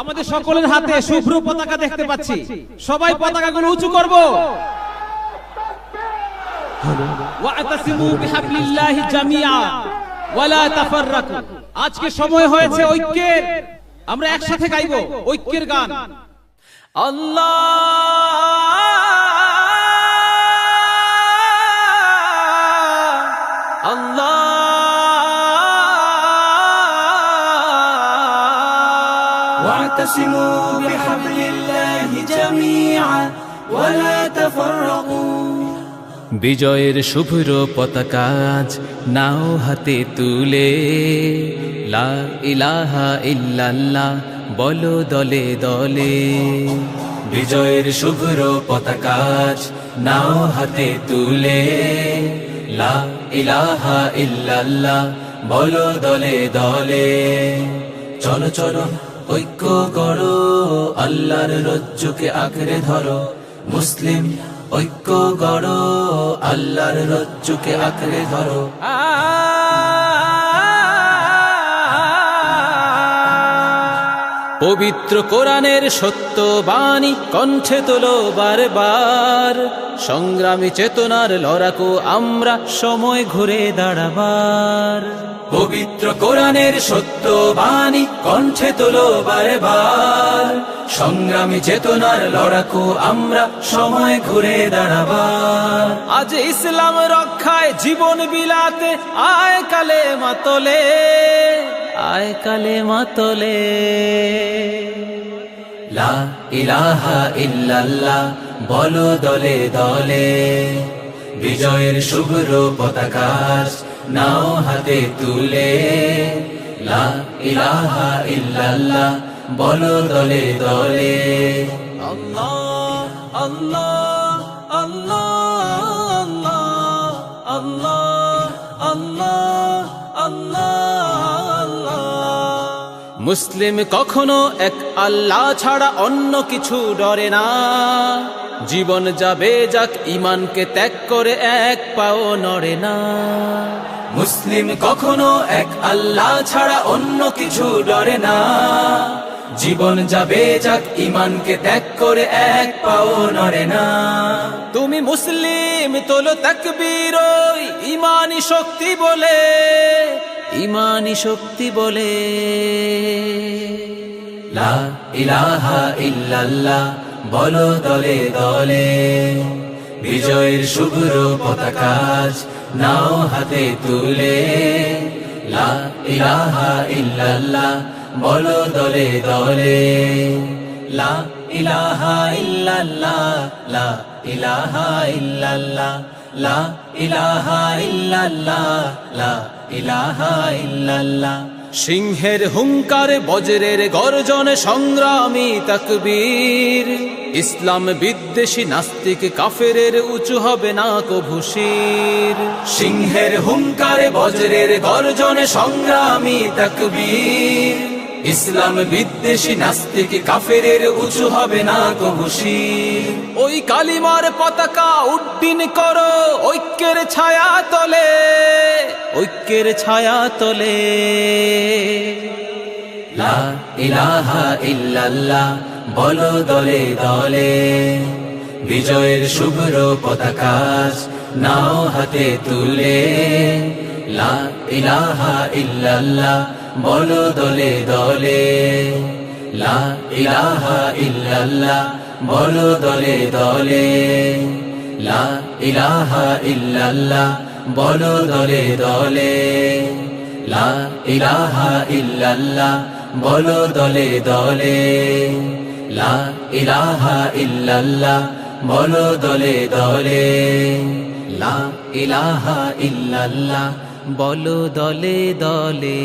আমাদের সকলের হাতে শুভ্র পতাকা দেখতে পাচ্ছি। সবাই পতাকাগুলো উঁচু করব। আজকে সময় হয়েছে ঐক্যের। আমরা একসাথে গাইবো ঐক্যের গান। আল্লাহ واعتصموا بحبل الله جميعا ولا تفرقوا বিজয়ের শুভ্র পতাকাজ নাও হাতে তুলে লা ইলাহা ইল্লাল্লাহ বলো দলে দলে বিজয়ের শুভ্র পতাকাজ নাও হাতে তুলে লা ইলাহা ইল্লাল্লাহ বলো দলে দলে চলো চলো ঐক্য করো, আল্লাহর রজ্জুকে আঁকড়ে ধরো। মুসলিম, ঐক্য গড়ো আল্লাহর রজ্জুকে আঁকড়ে ধরো। পবিত্র কোরআনের সত্য বাণী কণ্ঠে তোলো বারবার। সংগ্রামী চেতনার লড়াকু আমরা সময় ঘুরে দাঁড়াবার। পবিত্র কোরআনের সত্য বাণী কণ্ঠে তোলো বারে বারবার সংগ্রামী চেতনার লড়াকু আমরা সময় ঘুরে দাঁড়াবার। আজ ইসলাম রক্ষায় জীবন বিলাতে আয় কালে মাতলে আয় কালে মাতলে। লা ইলাহা ইল্লাল্লাহ বলো দলে দলে। বিজয়ের শুভ্র পতাকাশ নাও হাতে তুলে। লা ইলাহা ইল্লাল্লাহ, বলো দলে দলে। আল্লাহ আল্লাহ আল্লাহ মুসলিম কখনো এক আল্লাহ ছাড়া অন্য কিছু ডরে না। জীবন যাবে যাক ইমানকে ত্যাগ করে এক পাও নড়ে না। মুসলিম কখনো এক আল্লাহ ছাড়া অন্য কিছু ডরে না। জীবন যাবে যাক ইমানকে ত্যাগ করে এক পাও নড়ে না। তুমি মুসলিম, তোলো তাকবীর ইমানি শক্তি বলে। ইমানি শক্তি বলে। লা ইলাহা ইল্লাল্লাহ। বলো দলে দলে। বিজয়ের শুভ্র পতাকাজ নাও হাতে তুলে। লা ইলাহা বলো দলে দলে। লা ইলাহা ইল্লাল্লাহ, লা ইলাহা লা ইলাহা লা ইলাহা সিংহের হুঙ্কার, বজ্রের গর্জনে, সংগ্রামী তাকবীর। ইসলাম বিদ্বেষী নাস্তিক কাফেরের উঁচু হবে না কভুশির সিংহের হুঙ্কার, বজ্রের গর্জনে, সংগ্রামী তাকবীর। ইসলাম বিদ্বেষী নাস্তিক কাফেরের উঁচু হবে না কবুশির ওই কালিমার পতাকা উড্ডিন করো ঐক্যের ছায়া তলে ঐক্যের ছায়া তলে। লা ইলাহা ইল্লাল্লাহ বলো দলে দলে বিজয়ের শুভ্র পতাকাশ নাও হাতে তুলে। লা ইলাহা ইল্লাল্লাহ বলো দলে দলে। লা ইলাহা ইল্লাল্লাহ, বলো দলে দলে। লা ইলাহা ইল্লাল্লাহ, বলো দলে দলে। লা ইলাহা ইল্লাল্লাহ, বলো দলে দলে। লা ইলাহা ইল্লাল্লাহ, বলো দলে দলে। লা ইলাহা ইল্লাল্লাহ বলো দলে দলে।